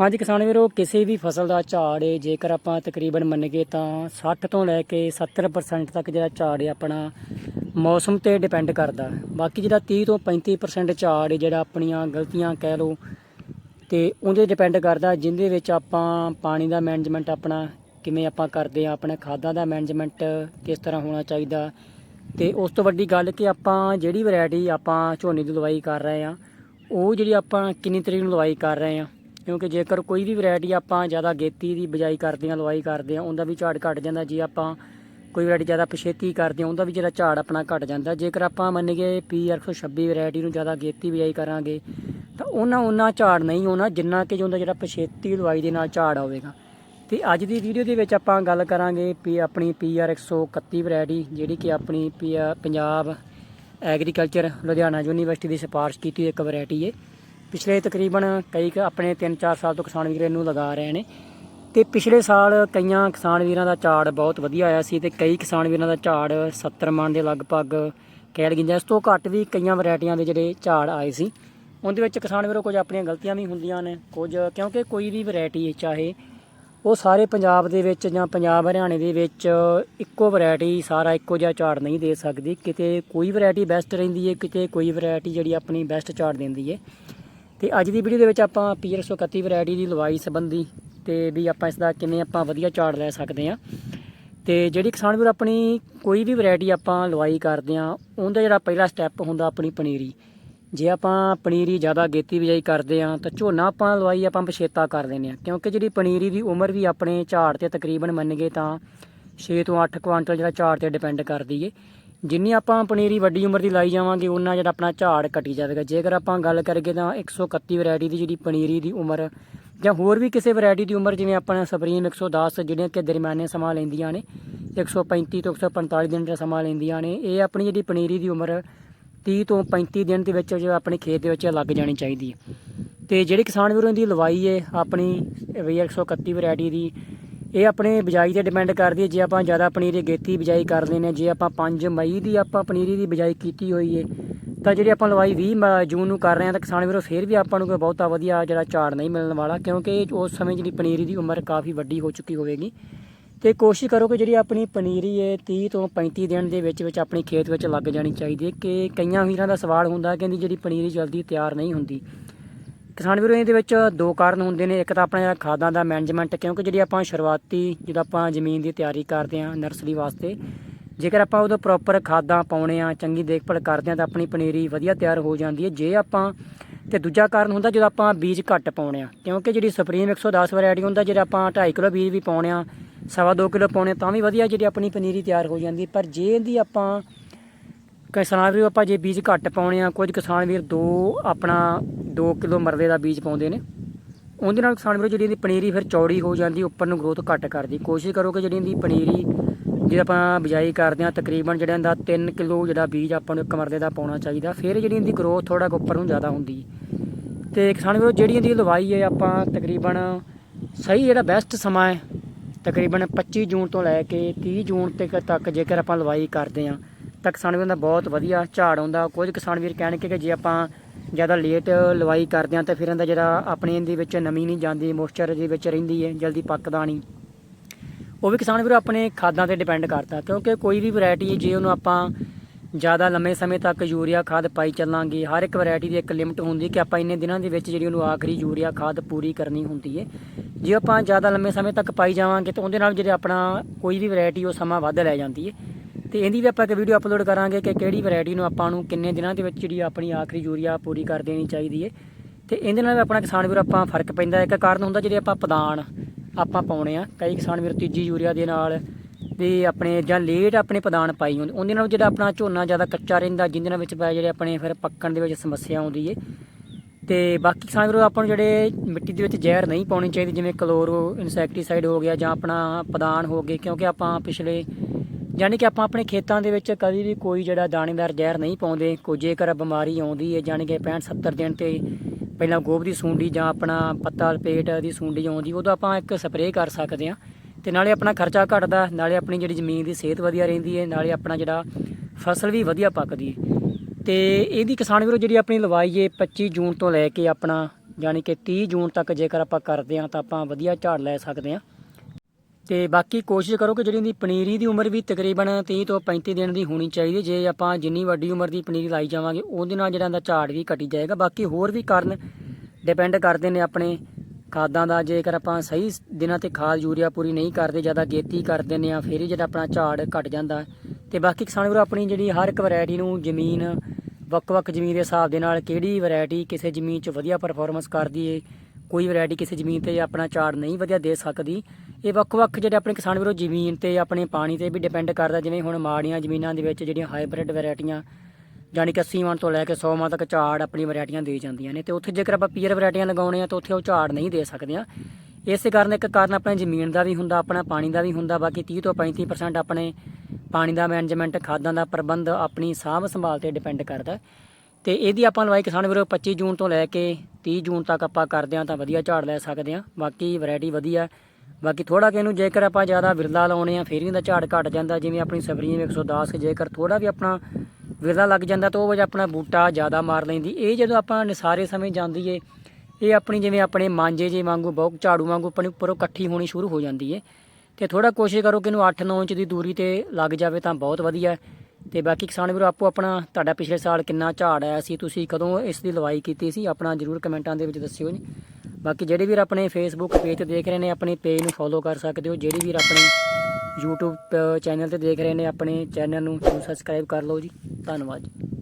ਹਾਂਜੀ ਕਿਸਾਨ ਵੀਰੋ, ਕਿਸੇ ਵੀ ਫਸਲ ਦਾ ਝਾੜ ਏ ਜੇਕਰ ਆਪਾਂ ਤਕਰੀਬਨ ਮੰਨੀਏ ਤਾਂ 60 ਤੋਂ ਲੈ ਕੇ 70% ਤੱਕ ਜਿਹੜਾ ਝਾੜ ਏ ਆਪਣਾ ਮੌਸਮ ਤੇ ਡਿਪੈਂਡ ਕਰਦਾ ਬਾਕੀ ਜਿਹੜਾ 30 ਤੋਂ 35% ਝਾੜ ਏ ਜਿਹੜਾ ਆਪਣੀਆਂ ਗਲਤੀਆਂ ਕਹਿ ਲਓ ਤੇ ਉਹਦੇ ਡਿਪੈਂਡ ਕਰਦਾ ਜਿੰਦੇ ਵਿੱਚ ਆਪਾਂ ਪਾਣੀ ਦਾ ਮੈਨੇਜਮੈਂਟ ਆਪਣਾ ਕਿਵੇਂ ਆਪਾਂ ਕਰਦੇ ਆ ਆਪਣੇ ਖਾਦਾਂ ਦਾ ਮੈਨੇਜਮੈਂਟ ਕਿਸ ਤਰ੍ਹਾਂ ਹੋਣਾ ਚਾਹੀਦਾ। ਤੇ ਉਸ ਤੋਂ ਵੱਡੀ ਗੱਲ ਕਿ ਆਪਾਂ ਜਿਹੜੀ ਵੈਰਾਈਟੀ ਆਪਾਂ ਝੋਨੇ ਦੀ ਲਵਾਈ ਕਰ ਰਹੇ ਆ ਉਹ ਜਿਹੜੀ ਆਪਾਂ ਕਿੰਨੀ ਤਰੀਕ ਨੂੰ ਲਵਾਈ ਕਰ ਰਹੇ ਆ ਕਿਉਂਕਿ ਜੇਕਰ ਕੋਈ ਵੀ ਵੈਰਾਈਟੀ ਆਪਾਂ ਜ਼ਿਆਦਾ ਗੇਤੀ ਦੀ ਬਜਾਈ ਕਰਦੇ ਆ ਲਵਾਈ ਕਰਦੇ ਆ ਉਹਦਾ ਵੀ ਝਾੜ ਘਟ ਜਾਂਦਾ। ਜੇ ਆਪਾਂ ਕੋਈ ਵੈਰਾਈਟੀ ਜ਼ਿਆਦਾ ਪਛੇਤੀ ਕਰਦੇ ਆ ਉਹਦਾ ਵੀ ਜਿਹੜਾ ਝਾੜ ਆਪਣਾ ਘਟ ਜਾਂਦਾ। ਜੇਕਰ ਆਪਾਂ ਮੰਨੀਏ ਪੀ 126 ਵੈਰਾਈਟੀ ਨੂੰ ਜ਼ਿਆਦਾ ਗੇਤੀ ਬਜਾਈ ਕਰਾਂਗੇ, ਤਾਂ ਉਹਨਾਂ ਉਹਨਾਂ ਝਾੜ ਨਹੀਂ ਹੋਣਾ, ਜਿੰਨਾ ਕਿ ਉਹਦਾ ਜਿਹੜਾ ਪਛੇਤੀ ਲਵਾਈ ਦੇ ਨਾਲ ਝਾੜ ਆਵੇਗਾ ਤੇ ਅੱਜ ਦੀ ਵੀਡੀਓ ਦੇ ਵਿੱਚ ਆਪਾਂ ਗੱਲ ਕਰਾਂਗੇ ਪੀ ਆਪਣੀ ਪੀਆਰ 131 ਵੈਰਾਈਟੀ, ਜਿਹੜੀ ਕਿ ਆਪਣੀ P Punjab agriculture Ludhiana university ਦੀ ਸਿਫਾਰਿਸ਼ ਕੀਤੀ ਇੱਕ ਵੈਰਾਈਟੀ ਹੈ। ਪਿਛਲੇ ਤਕਰੀਬਨ ਕਈ ਕੁ ਆਪਣੇ 3-4 ਸਾਲ ਤੋਂ ਕਿਸਾਨ ਵੀਰ ਇਹਨੂੰ ਲਗਾ ਰਹੇ ਨੇ। ਤੇ ਪਿਛਲੇ ਸਾਲ ਕਈਆਂ ਕਿਸਾਨ ਵੀਰਾਂ ਦਾ ਝਾੜ ਬਹੁਤ ਵਧੀਆ ਆਇਆ ਸੀ ਤੇ ਕਈ ਕਿਸਾਨ ਵੀਰਾਂ ਦਾ ਝਾੜ 70 ਮਣ ਦੇ ਲਗਭਗ ਕਹਿ ਲਈਏ ਇਸ ਤੋਂ ਘੱਟ ਵੀ ਕਈਆਂ ਵੈਰਾਈਟੀਆਂ ਦੇ ਜਿਹੜੇ ਝਾੜ ਆਏ ਸੀ। ਉਹਦੇ ਵਿੱਚ ਕਿਸਾਨ ਵੀਰੋ ਕੁਝ ਆਪਣੀਆਂ ਗਲਤੀਆਂ ਵੀ ਹੁੰਦੀਆਂ ਨੇ, ਕੁਝ ਕਿਉਂਕਿ ਕੋਈ ਵੀ ਵੈਰਾਈਟੀ ਚਾਹੇ ਉਹ ਸਾਰੇ ਪੰਜਾਬ ਦੇ ਵਿੱਚ ਜਾਂ ਪੰਜਾਬ ਹਰਿਆਣੇ ਦੇ ਵਿੱਚ ਇੱਕੋ ਵੈਰਾਈਟੀ ਸਾਰਾ ਇੱਕੋ ਜਿਹਾ ਝਾੜ ਨਹੀਂ ਦੇ ਸਕਦੀ। ਕਿਤੇ ਕੋਈ ਵੈਰਾਈਟੀ ਬੈਸਟ ਰਹਿੰਦੀ ਹੈ ਕਿਤੇ ਕੋਈ ਵੈਰਾਈਟੀ ਜਿਹੜੀ ਆਪਣੀ ਬੈਸਟ ਝਾੜ ਦਿੰਦੀ ਹੈ ਤੇ ਅੱਜ ਦੀ ਵੀਡੀਓ ਦੇ ਵਿੱਚ ਆਪਾਂ ਪੀਆਰ 131 ਵੈਰਾਈਟੀ ਦੀ ਲਵਾਈ ਸੰਬੰਧੀ ਤੇ ਵੀ ਆਪਾਂ ਇਸ ਦਾ ਕਿਵੇਂ ਆਪਾਂ ਵਧੀਆ ਝਾੜ ਲੈ ਸਕਦੇ ਹਾਂ। ਤੇ ਜਿਹੜੀ ਕਿਸਾਨ ਵੀਰ ਆਪਣੀ ਕੋਈ ਵੀ ਵੈਰਾਈਟੀ ਆਪਾਂ ਲਵਾਈ ਕਰਦੇ ਆ ਉਹਦਾ ਜਿਹੜਾ ਪਹਿਲਾ ਸਟੈਪ ਹੁੰਦਾ ਆਪਣੀ ਪਨੀਰੀ। ਜੇ ਆਪਾਂ ਪਨੀਰੀ ਜ਼ਿਆਦਾ ਗੇਤੀ ਬਿਜਾਈ ਕਰਦੇ ਆ ਤਾਂ ਝੋਨਾ ਆਪਾਂ ਲਵਾਈ ਆਪਾਂ ਪਛੇਤਾ ਕਰ ਦਿੰਦੇ ਆ ਕਿਉਂਕਿ ਜਿਹੜੀ ਪਨੀਰੀ ਦੀ ਉਮਰ ਵੀ ਆਪਣੇ ਝਾੜ ਤੇ ਤਕਰੀਬਨ ਮੰਨ ਗਏ ਤਾਂ 6 ਤੋਂ 8 ਕੁਆਂਟਲ ਜਿਹੜਾ ਝਾੜ ਤੇ ਡਿਪੈਂਡ ਕਰਦੀ ਏ। ਜਿੰਨੀ ਆਪਾਂ ਪਨੀਰੀ ਵੱਡੀ ਉਮਰ ਦੀ ਲਾਈ ਜਾਵਾਂਗੇ ਉਹਨਾਂ ਜਿਹੜਾ ਆਪਣਾ ਝਾੜ ਘਟੀ ਜਾਵੇਗਾ। ਜੇਕਰ ਆਪਾਂ ਗੱਲ ਕਰੀਏ ਤਾਂ 131 ਵੈਰਾਈਟੀ ਦੀ ਜਿਹੜੀ ਪਨੀਰੀ ਦੀ ਉਮਰ ਜਾਂ ਹੋਰ ਵੀ ਕਿਸੇ ਵੈਰਾਈਟੀ ਦੀ ਉਮਰ, ਜਿਵੇਂ ਆਪਣਾ ਸਪਰੀਮ 110 ਜਿਹੜੀਆਂ ਕਿ ਦਰਮਿਆਨੇ ਸਮਾਂ ਲੈਂਦੀਆਂ ਨੇ 135 ਤੋਂ 145 ਦਿਨ ਦਾ ਸਮਾਂ ਲੈਂਦੀਆਂ ਨੇ, ਇਹ ਆਪਣੀ ਜਿਹੜੀ ਪਨੀਰੀ ਦੀ ਉਮਰ 30 ਤੋਂ 35 ਦਿਨ ਦੇ ਵਿੱਚ ਜੋ ਆਪਣੇ ਖੇਤ ਦੇ ਵਿੱਚ ਲੱਗ ਜਾਣੀ ਚਾਹੀਦੀ ਹੈ। ਤੇ ਜਿਹੜੇ ਕਿਸਾਨ ਵੀਰਾਂ ਦੀ ਲਵਾਈ ਹੈ, ਆਪਣੀ ਵੀ 131 ਵੈਰਾਈਟੀ ਦੀ ਇਹ ਆਪਣੇ ਬਿਜਾਈ ਤੇ ਡਿਪੈਂਡ ਕਰਦੀ ਹੈ, ਜੇ ਆਪਾਂ ਜ਼ਿਆਦਾ ਪਨੀਰੀ ਗੇਤੀ ਬਿਜਾਈ ਕਰਦੇ ਨੇ, ਜੇ ਆਪਾਂ 5 ਮਈ ਦੀ ਆਪਾਂ ਪਨੀਰੀ ਦੀ ਬਿਜਾਈ ਕੀਤੀ ਹੋਈ ਹੈ ਤਾਂ ਜਿਹੜੀ ਆਪਾਂ ਲਵਾਈ 20 ਮ- ਜੂਨ ਨੂੰ ਕਰ ਰਹੇ ਹਾਂ ਤਾਂ ਕਿਸਾਨ ਵੀਰੋ ਫੇਰ ਵੀ ਆਪਾਂ ਨੂੰ ਕੋਈ ਬਹੁਤਾ ਵਧੀਆ ਜਿਹੜਾ ਝਾੜ ਨਹੀਂ ਮਿਲਣ ਵਾਲਾ, ਕਿਉਂਕਿ ਉਸ ਸਮੇਂ ਜਿਹੜੀ ਪਨੀਰੀ ਦੀ ਉਮਰ ਕਾਫੀ ਵੱਡੀ ਹੋ ਚੁੱਕੀ ਹੋਵੇਗੀ। ਤੇ ਕੋਸ਼ਿਸ਼ ਕਰੋ ਕਿ ਜਿਹੜੀ ਆਪਣੀ ਪਨੀਰੀ ਹੈ 30 ਤੋਂ 35 ਦਿਨ ਦੇ ਵਿੱਚ ਵਿੱਚ ਆਪਣੀ ਖੇਤ ਵਿੱਚ ਲੱਗ ਜਾਣੀ ਚਾਹੀਦੀ ਹੈ ਕਿ ਕਈਆਂ ਵੀਰਾਂ ਦਾ ਸਵਾਲ ਹੁੰਦਾ ਕਿ ਜਿਹੜੀ ਪਨੀਰੀ ਜਲਦੀ ਤਿਆਰ ਨਹੀਂ ਹੁੰਦੀ। ਕਿਸਾਨ ਵੀਰੋ, ਇਹਦੇ ਵਿੱਚ ਦੋ ਕਾਰਨ ਹੁੰਦੇ ਨੇ। ਇੱਕ ਤਾਂ ਆਪਣਾ ਜਿਹੜਾ ਖਾਦਾਂ ਦਾ ਮੈਨੇਜਮੈਂਟ ਕਿਉਂਕਿ ਜਿਹੜੀ ਆਪਾਂ ਸ਼ੁਰੂਆਤੀ, ਜਦੋਂ ਆਪਾਂ ਜ਼ਮੀਨ ਦੀ ਤਿਆਰੀ ਕਰਦੇ ਹਾਂ ਨਰਸਰੀ ਵਾਸਤੇ, ਜੇਕਰ ਆਪਾਂ ਉਹਦਾ ਪ੍ਰੋਪਰ ਖਾਦਾਂ ਪਾਉਣੇ ਆ ਚੰਗੀ ਦੇਖਭਾਲ ਕਰਦੇ ਆ ਤਾਂ ਆਪਣੀ ਪਨੀਰੀ ਵਧੀਆ ਤਿਆਰ ਹੋ ਜਾਂਦੀ ਹੈ। ਜੇ ਆਪਾਂ, ਤੇ ਦੂਜਾ ਕਾਰਨ ਹੁੰਦਾ ਜਦੋਂ ਆਪਾਂ ਬੀਜ ਘੱਟ ਪਾਉਣੇ ਆ ਕਿਉਂਕਿ ਜਿਹੜੀ ਸੁਪਰੀਮ 110 ਵੈਰਾਈਟੀ ਹੁੰਦਾ, ਜਿਹੜਾ ਆਪਾਂ 2.5 ਕਿਲੋ ਬੀਜ ਵੀ ਪਾਉਣੇ ਆ ਸਵਾ ਦੋ ਕਿਲੋ ਪਾਉਣੇ ਤਾਂ ਵੀ ਵਧੀਆ ਜਿਹੜੀ ਆਪਣੀ ਪਨੀਰੀ ਤਿਆਰ ਹੋ ਜਾਂਦੀ ਪਰ ਜੇ ਇਹਦੀ ਆਪਾਂ, ਕਿਸਾਨ ਵੀਰ, ਆਪਾਂ ਜੇ ਬੀਜ ਘੱਟ ਪਾਉਣੇ ਆ ਕੁਝ ਕਿਸਾਨ ਵੀਰ ਦੋ ਆਪਣਾ 2 ਕਿਲੋ ਮਰਲੇ ਦਾ ਬੀਜ ਪਾਉਂਦੇ ਨੇ। ਉਹਦੇ ਨਾਲ ਕਿਸਾਨ ਵੀਰੋ ਜਿਹੜੀ ਇਹਦੀ ਪਨੀਰੀ ਫਿਰ ਚੌੜੀ ਹੋ ਜਾਂਦੀ, ਉੱਪਰ ਨੂੰ ਗਰੋਥ ਘੱਟ ਕਰਦੀ। ਕੋਸ਼ਿਸ਼ ਕਰੋ ਕਿ ਜਿਹੜੀ ਇਹਦੀ ਪਨੀਰੀ ਜੇ ਆਪਾਂ ਬਿਜਾਈ ਕਰਦੇ ਆ ਤਕਰੀਬਨ ਜਿਹੜਾ ਇਹਦਾ 3 ਕਿਲੋ ਜਿਹੜਾ ਬੀਜ ਆਪਾਂ ਨੂੰ ਇੱਕ ਮਰਲੇ ਦਾ ਪਾਉਣਾ ਚਾਹੀਦਾ, ਫਿਰ ਜਿਹੜੀ ਇਹਦੀ ਗਰੋਥ ਥੋੜਾ ਉੱਪਰ ਨੂੰ ਜ਼ਿਆਦਾ ਹੁੰਦੀ। ਹੈ ਤੇ ਕਿਸਾਨ ਵੀਰੋ ਜਿਹੜੀ ਇਹਦੀ ਲਵਾਈ ਹੈ, ਆਪਾਂ ਤਕਰੀਬਨ ਸਹੀ ਜਿਹੜਾ ਬੈਸਟ ਸਮਾਂ ਹੈ, ਤਕਰੀਬਨ 25 ਜੂਨ ਤੋਂ ਲੈ ਕੇ 30 ਜੂਨ ਤੱਕ ਤੱਕ ਜੇਕਰ ਆਪਾਂ ਲਵਾਈ ਕਰਦੇ ਆ ਤਾਂ ਕਿਸਾਨ ਵੀਰਾਂ ਦਾ ਬਹੁਤ ਵਧੀਆ ਝਾੜ ਆਉਂਦਾ। ਕੁਝ ਕਿਸਾਨ ਵੀਰ ਕਹਿਣਗੇ ਕਿ ਜੇ ਆਪਾਂ ਜ਼ਿਆਦਾ ਲੇਟ ਲਵਾਈ ਕਰਦੇ ਆ ਤਾਂ ਫਿਰ ਇਹਦਾ ਜਿਹੜਾ ਆਪਣੇ ਇਹਦੇ ਵਿੱਚ ਨਮੀ ਨਹੀਂ ਜਾਂਦੀ ਮੋਇਸਚਰ ਦੇ ਵਿੱਚ ਰਹਿੰਦੀ ਹੈ, ਜਲਦੀ ਪੱਕਦਾ ਨਹੀਂ। ਉਹ ਵੀ ਕਿਸਾਨ ਵੀਰ ਆਪਣੇ ਖਾਦਾਂ ਤੇ ਡਿਪੈਂਡ ਕਰਦਾ, ਕਿਉਂਕਿ ਕੋਈ ਵੀ ਵੈਰਾਈਟੀ ਜੇ ਉਹਨੂੰ ਆਪਾਂ ਜ਼ਿਆਦਾ ਲੰਮੇ ਸਮੇਂ ਤੱਕ ਯੂਰੀਆ ਖਾਦ ਪਾਈ ਚੱਲਾਂਗੇ, ਹਰ ਇੱਕ ਵੈਰਾਈਟੀ ਦੀ ਇੱਕ ਲਿਮਟ ਹੁੰਦੀ ਕਿ ਆਪਾਂ ਇੰਨੇ ਦਿਨਾਂ ਦੇ ਵਿੱਚ ਜਿਹੜੀ ਉਹਨੂੰ ਆਖਰੀ ਯੂਰੀਆ ਖਾਦ ਪੂਰੀ ਕਰਨੀ ਹੁੰਦੀ ਹੈ। ਜੇ ਆਪਾਂ ਜ਼ਿਆਦਾ ਲੰਮੇ ਸਮੇਂ ਤੱਕ ਪਾਈ ਜਾਵਾਂਗੇ ਤਾਂ ਉਹਦੇ ਨਾਲ ਜਿਹੜੇ ਆਪਣਾ ਕੋਈ ਵੀ ਵੈਰਾਈਟੀ ਉਹ ਸਮਾਂ ਵੱਧ ਲੈ ਜਾਂਦੀ ਹੈ। ਤੇ ਇਹਦੀ ਵੀ ਆਪਾਂ ਇੱਕ ਵੀਡੀਓ ਅਪਲੋਡ ਕਰਾਂਗੇ ਕਿ ਕਿਹੜੀ ਵੈਰਾਈਟੀ ਨੂੰ ਆਪਾਂ ਨੂੰ ਕਿੰਨੇ ਦਿਨਾਂ ਦੇ ਵਿੱਚ ਜਿਹੜੀ ਆਪਣੀ ਆਖਰੀ ਯੂਰੀਆ ਪੂਰੀ ਕਰ ਦੇਣੀ ਚਾਹੀਦੀ ਹੈ ਤੇ ਇਹਦੇ ਨਾਲ ਵੀ ਆਪਣਾ ਕਿਸਾਨ ਵੀਰ ਆਪਾਂ ਫ਼ਰਕ ਪੈਂਦਾ ਇੱਕ ਕਾਰਨ ਹੁੰਦਾ ਜਿਹੜੇ ਆਪਾਂ ਪਦਾਨ ਆਪਾਂ ਪਾਉਣੇ ਆ। ਕਈ ਕਿਸਾਨ ਵੀਰ ਤੀਜੀ ਯੂਰੀਆ ਦੇ ਨਾਲ ਵੀ ਆਪਣੇ ਜਾਂ ਲੇਟ ਆਪਣੇ ਪਦਾਨ ਪਾਈ ਹੁੰਦੇ। ਉਹਦੇ ਨਾਲ ਜਿਹੜਾ ਆਪਣਾ ਝੋਨਾ ਜ਼ਿਆਦਾ ਕੱਚਾ ਰਹਿੰਦਾ, ਜਿਹਦੇ ਨਾਲ ਵਿੱਚ ਪੈ ਜਿਹੜੇ ਆਪਣੇ ਫਿਰ ਪੱਕਣ ਦੇ ਵਿੱਚ ਸਮੱਸਿਆ ਆਉਂਦੀ ਏ। ਤੇ ਬਾਕੀ ਕਿਸਾਨ ਵੀਰੋ, ਆਪਾਂ ਨੂੰ ਜਿਹੜੇ ਮਿੱਟੀ ਦੇ ਵਿੱਚ ਜ਼ਹਿਰ ਨਹੀਂ ਪਾਉਣੀ ਚਾਹੀਦੀ, ਜਿਵੇਂ ਕਲੋਰੋ ਇਨਸੈਕਟੀਸਾਈਡ ਹੋ ਗਿਆ ਜਾਂ ਆਪਣਾ ਪਦਾਨ ਹੋ ਗਏ। ਕਿਉਂਕਿ ਆਪਾਂ ਪਿਛਲੇ ਯਾਨੀ ਕਿ ਆਪਾਂ ਆਪਣੇ ਖੇਤਾਂ ਦੇ ਵਿੱਚ ਕਦੀ ਵੀ ਕੋਈ ਜਿਹੜਾ ਦਾਣੇਦਾਰ ਜ਼ਹਿਰ ਨਹੀਂ ਪਾਉਂਦੇ, ਕੋਈ ਜੇਕਰ ਬਿਮਾਰੀ ਆਉਂਦੀ ਹੈ, ਯਾਨੀ ਕਿ 65 70 ਦਿਨ ਤੇ ਪਹਿਲਾਂ ਗੋਭ ਦੀ ਸੂੰਡੀ ਜਾਂ ਆਪਣਾ ਪੱਤਾ ਲਪੇਟ ਦੀ ਸੁੰਡੀ ਆਉਂਦੀ, ਉਦੋਂ ਆਪਾਂ ਇੱਕ ਸਪਰੇਅ ਕਰ ਸਕਦੇ ਹਾਂ ਤੇ ਨਾਲੇ ਆਪਣਾ ਖਰਚਾ ਘਟਦਾ, ਨਾਲੇ ਆਪਣੀ ਜਿਹੜੀ ਜ਼ਮੀਨ ਦੀ ਸਿਹਤ ਵਧੀਆ ਰਹਿੰਦੀ ਹੈ, ਨਾਲੇ ਆਪਣਾ ਜਿਹੜਾ ਫਸਲ ਵੀ ਵਧੀਆ ਪੱਕਦੀ ਹੈ। ਤੇ ਇਹਦੀ ਕਿਸਾਨ ਵੀਰੋ ਜਿਹੜੀ ਆਪਣੀ ਲਵਾਈ ਹੈ 25 ਜੂਨ ਤੋਂ ਲੈ ਕੇ ਆਪਣਾ, ਯਾਨੀ ਕਿ 30 ਜੂਨ ਤੱਕ ਜੇਕਰ ਆਪਾਂ ਕਰਦੇ ਹਾਂ ਤਾਂ ਆਪਾਂ ਵਧੀਆ ਝਾੜ ਲੈ ਸਕਦੇ ਹਾਂ। ਤੇ ਬਾਕੀ ਕੋਸ਼ਿਸ਼ ਕਰੋ ਕਿ ਜਿਹੜੀ ਇਹਦੀ ਪਨੀਰੀ ਦੀ ਉਮਰ ਵੀ ਤਕਰੀਬਨ 30 ਤੋਂ 35 ਦਿਨ ਦੀ ਹੋਣੀ ਚਾਹੀਦੀ। ਜੇ ਆਪਾਂ ਜਿੰਨੀ ਵੱਡੀ ਉਮਰ ਦੀ ਪਨੀਰੀ ਲਾਈ ਜਾਵਾਂਗੇ, ਉਹਦੇ ਨਾਲ ਜਿਹੜਾ ਇਹਦਾ ਝਾੜ ਵੀ ਘਟੀ ਜਾਏਗਾ। ਬਾਕੀ ਹੋਰ ਵੀ ਕਾਰਨ ਡਿਪੈਂਡ ਕਰਦੇ ਨੇ ਆਪਣੇ ਖਾਦਾਂ ਦਾ। ਜੇਕਰ ਆਪਾਂ ਸਹੀ ਦਿਨਾਂ ਤੇ ਖਾਦ ਯੂਰੀਆ ਪੂਰੀ ਨਹੀਂ ਕਰਦੇ, ਜ਼ਿਆਦਾ ਗੇਤੀ ਕਰ ਦਿੰਦੇ ਆ ਫਿਰ ਹੀ ਜਿਹੜਾ ਆਪਣਾ ਝਾੜ ਘਟ ਜਾਂਦਾ। ਤੇ ਬਾਕੀ ਕਿਸਾਨ ਵੀਰੋ, ਆਪਣੀ ਜਿਹੜੀ ਹਰ ਇੱਕ ਵੈਰਾਈਟੀ ਨੂੰ ਜ਼ਮੀਨ, ਵੱਖ-ਵੱਖ ਜ਼ਮੀਨ ਦੇ ਹਿਸਾਬ ਦੇ ਨਾਲ ਕਿਹੜੀ ਵੈਰਾਈਟੀ ਕਿਸੇ ਜ਼ਮੀਨ 'ਚ ਵਧੀਆ ਪਰਫਾਰਮੈਂਸ ਕਰਦੀ ਏ, ਕੋਈ ਵੈਰਾਈਟੀ ਕਿਸੇ ਜ਼ਮੀਨ ਤੇ ਆਪਣਾ ਝਾੜ ਨਹੀਂ ਵਧੀਆ ਦੇ ਸਕਦੀ। ਇਹ ਵੱਖ-ਵੱਖ ਜਿਹੜੇ ਆਪਣੇ ਕਿਸਾਨ ਵੀਰੋ ਜ਼ਮੀਨ ਤੇ ਆਪਣੇ ਪਾਣੀ ਤੇ ਵੀ ਡਿਪੈਂਡ ਕਰਦਾ, ਜਿਵੇਂ ਹੁਣ ਮਾੜੀਆਂ ਜ਼ਮੀਨਾਂ ਦੇ ਵਿੱਚ ਜਿਹੜੀਆਂ ਹਾਈਬ੍ਰਿਡ ਵੈਰਾਈਟੀਆਂ ਜਾਣੀ ਕਿ 80 ਮਣ ਤੋਂ ਲੈ ਕੇ 100 ਮਣ ਤੱਕ ਝਾੜ ਆਪਣੀ ਵੈਰਾਈਟੀਆਂ ਦੇ ਜਾਂਦੀਆਂ ਨੇ, ਤੇ ਉੱਥੇ ਜੇਕਰ ਆਪਾਂ ਪੀਅਰ ਵੈਰਾਈਟੀਆਂ ਲਗਾਉਣੇ ਆ ਤਾਂ ਉੱਥੇ ਉਹ ਝਾੜ ਨਹੀਂ ਦੇ ਸਕਦੇ ਸਕਦੀਆਂ ਇਸੇ ਕਾਰਨ ਇੱਕ ਕਾਰਨ ਆਪਣੀ ਜ਼ਮੀਨ ਦਾ ਵੀ ਹੁੰਦਾ, ਆਪਣਾ ਪਾਣੀ ਦਾ ਵੀ ਹੁੰਦਾ, ਬਾਕੀ 30 ਤੋਂ 35% ਆਪਣੇ ਪਾਣੀ ਦਾ ਮੈਨੇਜਮੈਂਟ ਖਾਦਾਂ ਦਾ ਪ੍ਰਬੰਧ ਆਪਣੀ ਸਾਂਭ ਸੰਭਾਲ ਤੇ ਡਿਪੈਂਡ ਕਰਦਾ। ਤੇ ਇਹਦੀ ਆਪਾਂ ਲਵਾਈ ਕਿਸਾਨ ਵੀਰੋ 25 ਜੂਨ ਤੋਂ ਲੈ ਕੇ 30 ਜੂਨ ਤੱਕ ਆਪਾਂ ਕਰਦੇ ਹਾਂ ਤਾਂ ਵਧੀਆ ਝਾੜ ਲੈ ਸਕਦੇ ਹਾਂ ਬਾਕੀ ਵੈਰਾਈਟੀ ਵਧੀਆ। ਬਾਕੀ ਥੋੜਾ ਕਿ ਇਹਨੂੰ ਜੇਕਰ ਆਪਾਂ ਜ਼ਿਆਦਾ ਵਿਰਲਾ ਲਾਉਣੇ ਆ, ਫੇਰ ਵੀ ਇਹਦਾ ਝਾੜ ਘਟ ਜਾਂਦਾ, ਜਿਵੇਂ ਆਪਣੀ ਸਬਰੀਆਂ 110 ਜੇਕਰ ਥੋੜਾ ਵੀ ਆਪਣਾ ਵਿਰਲਾ ਲੱਗ ਜਾਂਦਾ ਤਾਂ ਉਹ ਵਜ੍ਹਾ ਆਪਣਾ ਬੂਟਾ ਜ਼ਿਆਦਾ ਮਾਰ ਲੈਂਦੀ। ਇਹ ਜਦੋਂ ਆਪਾਂ ਨਿਸਾਰੇ ਸਮੇਂ ਜਾਂਦੀ ਏ, ਇਹ ਆਪਣੀ ਜਿਵੇਂ ਆਪਣੇ ਮਾਂਜੇ ਜੇ ਵਾਂਗੂ ਬਹੁਤ ਝਾੜੂ ਵਾਂਗੂ ਆਪਣੀ ਉੱਪਰੋਂ ਇਕੱਠੀ ਹੋਣੀ ਸ਼ੁਰੂ ਹੋ ਜਾਂਦੀ ਏ। ਤੇ ਥੋੜਾ ਕੋਸ਼ਿਸ਼ ਕਰੋ ਕਿ ਇਹਨੂੰ 8-9 ਇੰਚ ਦੀ ਦੂਰੀ ਤੇ ਲੱਗ ਜਾਵੇ ਤਾਂ ਬਹੁਤ ਵਧੀਆ। ਹੈ। ਤੇ ਬਾਕੀ ਕਿਸਾਨ ਵੀਰੋ, ਆਪੋ ਆਪਣਾ ਤੁਹਾਡਾ ਪਿਛਲੇ ਸਾਲ ਕਿੰਨਾ ਝਾੜ ਆਇਆ ਸੀ, ਤੁਸੀਂ ਕਦੋਂ ਇਸ ਦੀ ਲਵਾਈ ਕੀਤੀ ਸੀ? ਆਪਣਾ ਜਰੂਰ ਕਮੈਂਟਾਂ ਦੇ ਵਿੱਚ ਦੱਸਿਓ ਜੀ। ਬਾਕੀ ਜਿਹੜੇ ਵੀਰ ਆਪਣੇ ਫੇਸਬੁੱਕ ਪੇਜ ਤੇ ਦੇਖ ਰਹੇ ਨੇ, ਆਪਣੇ ਪੇਜ ਨੂੰ ਫੋਲੋ ਕਰ ਸਕਦੇ ਹੋ। ਜਿਹੜੇ ਵੀਰ ਆਪਣੇ YouTube ਚੈਨਲ ਤੇ ਦੇਖ ਰਹੇ ਨੇ, ਆਪਣੇ ਚੈਨਲ ਨੂੰ ਸਬਸਕ੍ਰਾਈਬ ਕਰ ਲਓ ਜੀ। ਧੰਨਵਾਦ ਜੀ।